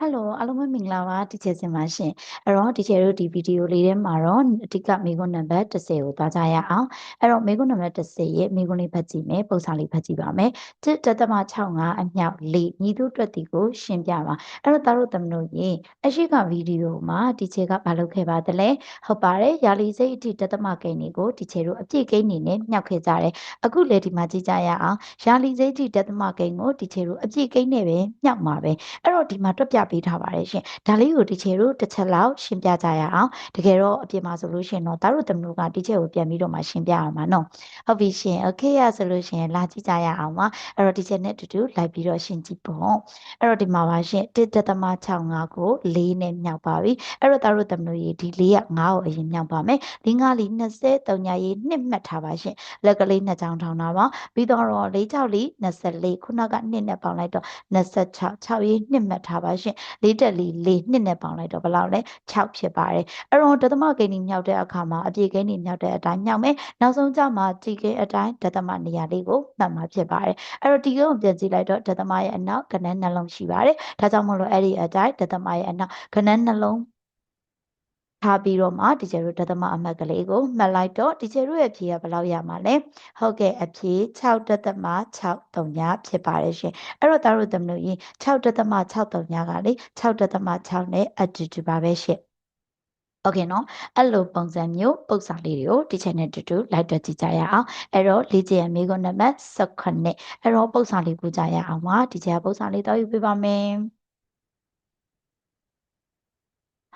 ဟယ်လိုအားလုံးပဲမင်္ဂလာပါတီချယ်စင်ပါရှင်အဲ့တော့တီချယ်တို့ဒီဗီဒီယိုလေးထဲမှာတော့အဓိကမိခွန်းနံပါတ်30ကိုသွားကြရအောင်အဲ့တော့မိခွန်းနံပါတ်30ရဲ့မိခွန်းလေးဖတ်ကြည့်မယ်ပုံစံလေးဖတ်ကြည့်ပါမယ်တစ်တသမ65အမြောက်၄ညီတို့အတွက်ဒီကိုရှင်းပြပါအဲ့တော့သားတို့သမတို့ရေအရှိကဗီဒီယိုမှာတီချယ်ကမလုပ်ခဲ့ပါသလဲဟုတ်ပါတယ်ရာလီစိတ်အထိတသမကိန်းတွေကိုတီချယ်တို့အပြည့်ကိန်းနေနဲ့မြောက်ခဲ့ကြတယ်အခုလေဒီမှာကြည့်ကြရအောင်ရာလီစိတ်အထိတသမကိန်းကိုတီချယ်တို့အပြည့်ကိန်းနဲ့ပဲမြောက်မှာပဲအဲ့တော့ဒီမှာတွက်ပြပေးထားပါတယ်ရှင်ဒါလေးကိုတီချေတို့တစ်ချက်လောက်ရှင်းပြကြရအောင်တကယ်တော့အပြင်မှာဆိုလို့ရှင်တော့တားတို့သမီးတို့ကတီချေကိုပြန်ပြီးတော့မှရှင်းပြအောင်ပါနော်ဟုတ်ပြီရှင် okay ရဆိုလို့ရှင်လာကြည့်ကြရအောင်ပါအဲ့တော့တီချေနဲ့အတူတူလိုက်ပြီးတော့ရှင်းကြည့်ပေါ့အဲ့တော့ဒီမှာပါရှင်1.65ကို4နဲ့မြောက်ပါပြီအဲ့တော့တားတို့သမီးတို့ရေဒီ4က5ကိုအရင်မြောက်ပါမယ်5 5လေး20 3ညာရေးနှစ်မှတ်ထားပါရှင်လက်ကလေးနှစ်ချောင်းထောင်းတာပါပြီးတော့4 6လေး24ခုနကနှစ်နဲ့ပေါင်းလိုက်တော့26 6ရေးနှစ်မှတ်ထားပါရှင်လေးတက်လီလေးနှစ်နဲ့ပေါင်းလိုက်တော့ဘယ်လောက်လဲ6ဖြစ်ပါတယ်အဲ့တော့ဒသမဂိန်းကြီးမြောက်တဲ့အခါမှာအပြေဂိန်းကြီးမြောက်တဲ့အတိုင်းမြောက်မယ်နောက်ဆုံးကြမှာဒီဂိန်းအတိုင်းဒသမနေရာလေးကိုမှတ်မှာဖြစ်ပါတယ်အဲ့တော့ဒီကိန်းကိုပြန်ကြည့်လိုက်တော့ဒသမရဲ့အနောက်ကနန်းနှလုံးရှိပါတယ်ဒါကြောင့်မလို့အဲ့ဒီအတိုင်းဒသမရဲ့အနောက်ကနန်းနှလုံး ထားပြီးတော့မှဒီကျတို့ဒသမအမှတ်ကလေးကိုမှတ်လိုက်တော့ဒီကျတို့ရဲ့ဖြေကဘယ်လောက်ရမှာလဲဟုတ်ကဲ့အဖြေ6ဒသမ6 3ညဖြစ်ပါတယ်ရှင်အဲ့တော့သားတို့သမလို့ရင်6ဒသမ6 3ညကလေ6ဒသမ6နဲ့အတူတူပါပဲရှင်โอเคနော်အဲ့လိုပုံစံမျိုးပုတ်စာလေးတွေကိုဒီ channel တူတူလိုက်တော့ကြည့်ကြရအောင်အဲ့တော့လေ့ကျင့်ရမိကုန်းနံပါတ်18အဲ့တော့ပုတ်စာလေးကိုကြရအောင်ပါဒီချက်ပုတ်စာလေးတော့ယူပေးပါမယ်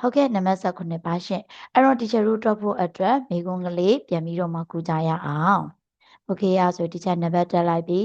ဟုတ်ကဲ့နံပါတ်18ပါရှင်အဲ့တော့ teacher တို့တော့ဖို့အတွက်မိကုန်းကလေးပြန်ပြီးတော့မှကူကြရအောင် โอเคရဆိုဒီချက်နံပါတ်တက်လိုက်ပြီ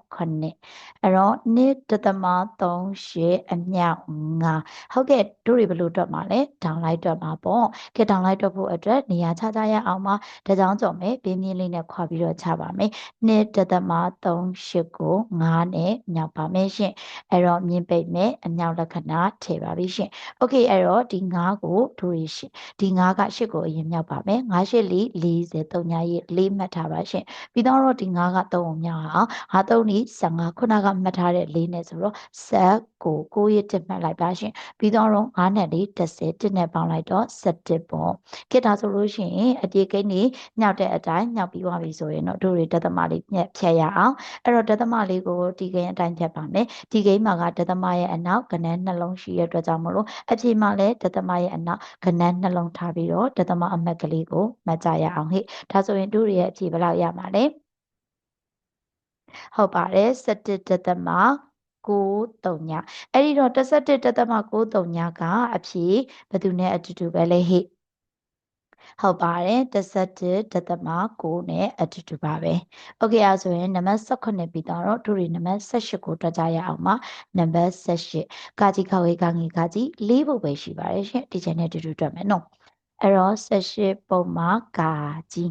18အဲ့တော့1တသမ3ရှစ်အမြောက်5ဟုတ်ကဲ့တို့တွေဘယ်လိုတွက်မှာလဲဒေါင်းလိုက်တွက်မှာပေါ့ကဲဒေါင်းလိုက်တွက်ဖို့အတွက်နေရာချကြရအောင်ပါဒါကြောင့်ကြော်မယ်ပြင်းပြင်းလေးနဲ့ခွာပြီးတော့ချပါမယ်1တသမ3ရှစ်ကို5နဲ့မြောက်ပါမယ်ရှင်အဲ့တော့မြင်ပိတ်မယ်အမြောက်လက္ခဏာထည့်ပါပြီရှင်โอเคအဲ့တော့ဒီ5ကိုတို့ရရှိဒီ5က8ကိုအရင်မြောက်ပါမယ်5ရှစ်လီ40 3ညာရေး4မှတ်ထားပါရှင် ပြီးတော့ဒီ9က3ကိုမြောက်အောင်ဟာ3နီ15ခုနကမှတ်ထားတဲ့4နဲ့ဆိုတော့ဆက်ကို9ရတစ်မှတ်လိုက်ပါရှင်ပြီးတော့9နဲ့4 10တစ်နဲ့ပေါင်းလိုက်တော့17ပေါ့ခေတ္တဆိုလို့ရှိရင်အပြေကိန်းကြီးညောက်တဲ့အတိုင်းညောက်ပြီးသွားပြီဆိုရင်တော့တို့တွေဒသမလေးညက်ဖြတ်ရအောင်အဲ့တော့ဒသမလေးကိုဒီကိန်းအတိုင်းဖြတ်ပါမယ်ဒီကိန်းမှာကဒသမရဲ့အနောက်ကနန်းနှလုံးရှိရတဲ့အတွက်ကြောင့်မလို့အပြေမှာလည်းဒသမရဲ့အနောက်ကနန်းနှလုံးထားပြီးတော့ဒသမအမှတ်ကလေးကိုမှတ်ကြရအောင်ဟဲ့ဒါဆိုရင်တို့တွေရဲ့အပြေဘယ်လောက်ရမှာလဲ ဟုတ်ပါတယ်17တသမ93ညအဲ့ဒီတော့17တသမ93ညကအဖြေဘယ်သူနဲ့အတူတူပဲလဲဟိဟုတ်ပါတယ်17တသမ9နဲ့အတူတူပါပဲโอเคအဲဆိုရင်နံပါတ်18ပြီးတော့တို့တွေနံပါတ်18ကိုတွက်ကြရအောင်ပါနံပါတ်18ကာကြီးခောက်ရေးကငေကာကြီး၄ပုတ်ပဲရှိပါတယ်ရှင်ဒီချက်နဲ့အတူတူတွက်မယ်နော်အဲ့တော့18ပုံမှာကာကြီး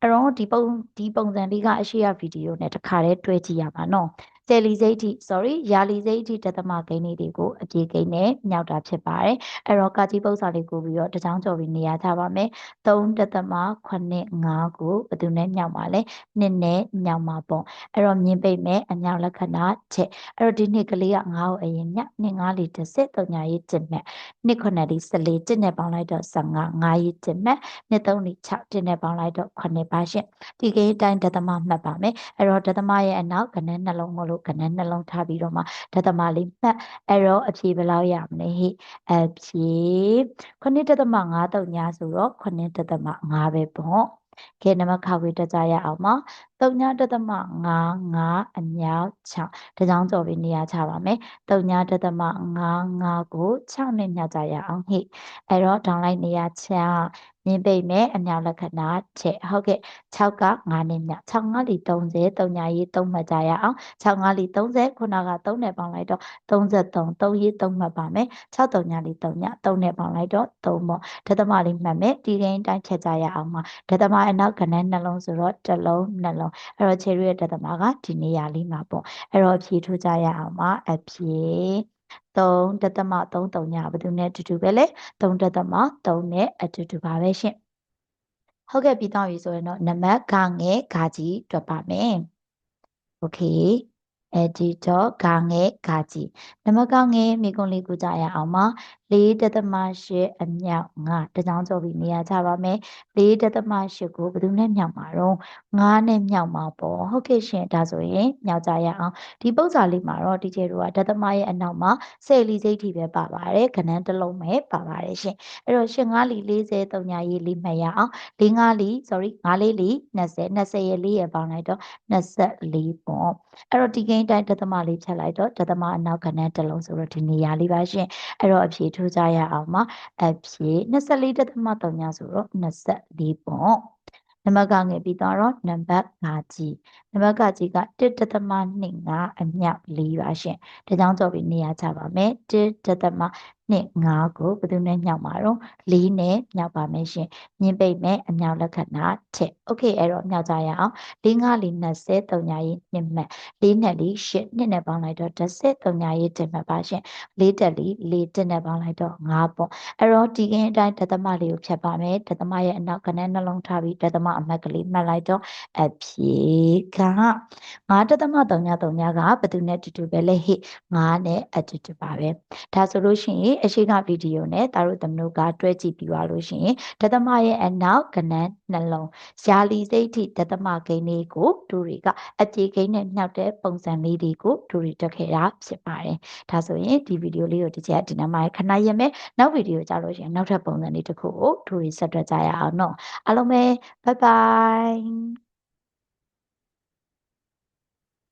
အဲ့တော့ဒီပုံဒီပုံစံလေးကအရှိရဗီဒီယိုနဲ့တခါတည်းတွဲကြည့်ရပါနော် ဆယ်လီစိတ်ထိ sorry ရာလီစိတ်ထိတသမဂိမ်းလေးတွေကိုအပြေကိန်းနဲ့မြောက်တာဖြစ်ပါတယ်အဲ့တော့ကာကြီးပု္ပ္ပစာလေးကိုပြီးတော့တချောင်းကြော်ပြီးနေရာချပါမယ်3တသမ9 5ကိုဘယ်သူနဲ့မြောက်ပါလဲနှစ်နဲ့မြောက်မှာပေါ့အဲ့တော့မြင်ပိတ်မယ်အမြောက်လက္ခဏာချက်အဲ့တော့ဒီနှစ်ကလေးက9ကိုအရင်မြောက်နှစ်9လေးတစ်စစ်3ညာရေးတစ်မဲ့နှစ်9လေး14တစ်နဲ့ပေါင်းလိုက်တော့15 9ရေးတစ်မဲ့နှစ်3လေး6တစ်နဲ့ပေါင်းလိုက်တော့9ပါရှင့်ဒီကိန်းအတိုင်းဒသမမှတ်ပါမယ်အဲ့တော့ဒသမရဲ့အနောက်ကနန်းနှလုံးမလို့ကနန်းနှလုံးထားပြီးတော့မှဒသမလေးမှတ်အဲ့တော့အဖြေဘယ်လောက်ရမလဲဟိအဖြေ9ဒသမ5တုံညာဆိုတော့9ဒသမ5ပဲပေါ့ကဲနမခဝေတကြရအောင်ပါ3ညတသမ5 5အမြောက်6ဒါကြောင့်ကြော်ပြီးနေရာချပါမယ်3ညတသမ5 5ကို6နဲ့ညကြရအောင်ဟိအဲ့တော့ဒေါင်းလိုက်နေရာချ မြင်ပိတ်မဲ့အမြောက်လက္ခဏာချက်ဟုတ်ကဲ့6က9နဲ့မြ6 5လီ30 3ညာရေး3မှတ်ကြရအောင်6 5လီ30ခုနက3နဲ့ပေါင်းလိုက်တော့33 3ရေး3မှတ်ပါမယ်6 3ညာလီ3ည3နဲ့ပေါင်းလိုက်တော့3ပေါ့ဒသမလေးမှတ်မယ်ဒီတိုင်းတိုင်းချက်ကြရအောင်ပါဒသမအနောက်ကနန်းနှလုံးဆိုတော့တစ်လုံးနှလုံးအဲ့တော့ခြေရရဲ့ဒသမကဒီနေရာလေးမှာပေါ့အဲ့တော့ဖြေထုတ်ကြရအောင်ပါအဖြေ 3တသမ3 3ညဘယ်သူနဲ့အတူတူပဲလဲ3တသမ3နဲ့အတူတူပါပဲရှင်ဟုတ်ကဲ့ပြီးတော့ပြီဆိုရင်တော့နံပါတ်ဂငယ်ဂါကြီးတွက်ပါမယ်โอเค editor ဂါငဲဂါကြီးနံပါတ်ကငဲမိကုံးလေးကူကြရအောင်ပါ4.8အမြောက်9တကြောင်ကျော်ပြီးနေရာချပါမယ်4.8ကိုဘယ်သူနဲ့မြောက်မှာတော့9နဲ့မြောက်မှာပေါ့ဟုတ်ကဲ့ရှင်ဒါဆိုရင်မြောက်ကြရအောင်ဒီပု္ပ္ပာလေးမှာတော့ဒီကျေတို့ကဒသမရဲ့အနောက်မှာဆယ်လီစိတ်ထိပဲပါပါတယ်ခဏန်းတစ်လုံးပဲပါပါတယ်ရှင်အဲ့တော့ရှင်9လီ40 3ညာရေးလေးမှတ်ရအောင်၄5လီ sorry 5လေးလီ20 20ရဲ့4ရဲ့ပေါင်းလိုက်တော့24ပေါ့အဲ့တော့ဒီကိန်းတိုင်းဒသမလေးဖြတ်လိုက်တော့ဒသမအနောက်ခဏန်းတစ်လုံးဆိုတော့ဒီနေရာလေးပါရှင်အဲ့တော့အဖြေထိုးကြရအောင်ပါအဖြေ24ဒသမ3ညာဆိုတော့24ပေါ့နံပါတ်ကငယ်ပြီးတော့နံပါတ်5ကြီးနံပါတ်ကကြီးက1.25အမြောက်4ပါရှင်ဒါကြောင့်ကြော်ပြီးနေရာချပါမယ်1.25 နဲ့9ကိုဘယ်သူနဲ့ညှောက်မှာတော့4နဲ့ညှောက်ပါမယ်ရှင်ညင်ပိတ်မဲ့အမြောက်လက္ခဏာထက်โอเคအဲ့တော့ညှောက်ကြရအောင်4 5 4 20 3ညာရေးညင်မှတ်4နဲ့4 8နှစ်နဲ့ပေါင်းလိုက်တော့10 3ညာရေးတင်မှတ်ပါရှင်4တက်4 4တက်နဲ့ပေါင်းလိုက်တော့9ပေါ့အဲ့တော့ဒီကင်းအတိုင်းဒသမလေးကိုဖြတ်ပါမယ်ဒသမရဲ့အနောက်ကနေနှလုံးထားပြီးဒသမအမှတ်ကလေးမှတ်လိုက်တော့အဖြေက9ဒသမ3ညာ3ညာကဘယ်သူနဲ့တူတူပဲလဲဟိ9နဲ့အတူတူပါပဲဒါဆိုလို့ရှိရင် အရှိကဗီဒီယိုနဲ့တာတို့သမတို့ကတွဲကြည့်ပြီးသွားလို့ရှိရင်ဒသမရဲ့အနောက်ကနန်းနှလုံးရာလီစိတ်ထိဒသမဂိမ်းလေးကိုဒူတွေကအပြေဂိမ်းနဲ့နှောက်တဲ့ပုံစံလေးတွေကိုဒူတွေတက်ခဲ့တာဖြစ်ပါတယ်ဒါဆိုရင်ဒီဗီဒီယိုလေးကိုဒီချက်ဒီနားမှာခဏရမယ်နောက်ဗီဒီယိုကြလို့ရှိရင်နောက်ထပ်ပုံစံလေးတစ်ခုကိုဒူတွေဆက်တွက်ကြရအောင်နော်အားလုံးပဲဘိုင်ဘိုင်